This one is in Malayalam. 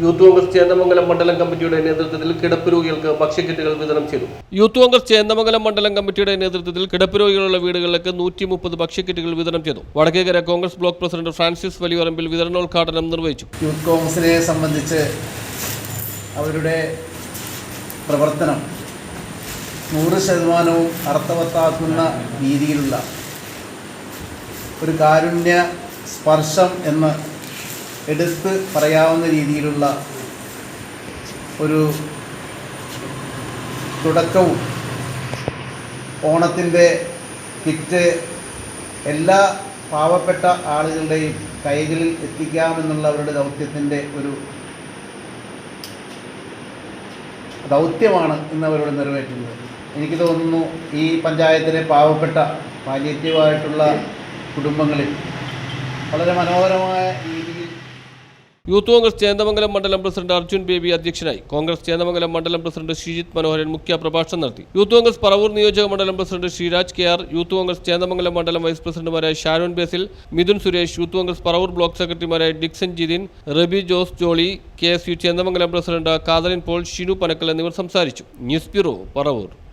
Youth Congress Chendamangalam മണ്ഡലം കമ്മിറ്റിയുടെ നേതൃത്വത്തിൽ കിടപ്പ് രോഗികൾക്ക് ഭക്ഷ്യക്കിറ്റുകൾ വിതരണം ചെയ്തു. യൂത്ത് കോൺഗ്രസ് ചേന്ദമംഗലം മണ്ഡലം കമ്മിറ്റിയുടെ നേതൃത്വത്തിൽ കിടപ്പ് രോഗികളുള്ള വീടുകളിലേക്ക് നൂറ്റി മുപ്പത് ഭക്ഷ്യക്കിറ്റുകൾ വിതരണം ചെയ്തു. Vadakkekara Congress block president Francis Valiyarambil വിതരണോദ്ഘാടനം നിർവഹിച്ചു. യൂത്ത് കോൺഗ്രസിനെ സംബന്ധിച്ച് അവരുടെ പ്രവർത്തനം നൂറ് ശതമാനവും അർത്ഥവത്താക്കുന്ന രീതിയിലുള്ള ഒരു കാരുണ്യ സ്പർശം എന്ന് എടുത്ത് പറയാവുന്ന രീതിയിലുള്ള ഒരു തുടക്കവും ഓണത്തിന്റെ കിറ്റ് എല്ലാ പാവപ്പെട്ട ആളുകളുടെയും കൈകളിൽ എത്തിക്കാമെന്നുള്ള അവരുടെ ദൗത്യത്തിന്റെ ഒരു ദൗത്യമാണ് ഇന്ന് അവരോട് നിറവേറ്റുന്നത്. എനിക്ക് തോന്നുന്നു ഈ പഞ്ചായത്തിലെ പാവപ്പെട്ട പാലിയേറ്റീവായിട്ടുള്ള കുടുംബങ്ങളിൽ വളരെ മനോഹരമായ രീതിയിൽ യൂത്ത് കോൺഗ്രസ് ചേന്ദമംഗലം മണ്ഡലം പ്രസിഡന്റ് അർജുൻ ബേബി അധ്യക്ഷനായി. കോൺഗ്രസ് ചേന്ദമംഗലം മണ്ഡലം പ്രസിഡന്റ് ശ്രീജിത്ത് മനോഹരൻ മുഖ്യ പ്രഭാഷണം നടത്തി. യൂത്ത് കോൺഗ്രസ് പറവൂർ നിയോജക മണ്ഡലം president Sreeraj K R youth Congress Chendamangalam മണ്ഡലം വൈസ് പ്രസിഡന്റുമാരായ Sharon Basil Mithun Suresh youth Congress Paravur block സെക്രട്ടറിമാരായ Dixon Jithin Rabi Jose Jolly K S U Chendamangalam president Catherine Paul Shinu Panakkal എന്നിവർ സംസാരിച്ചു. News bureau Paravur.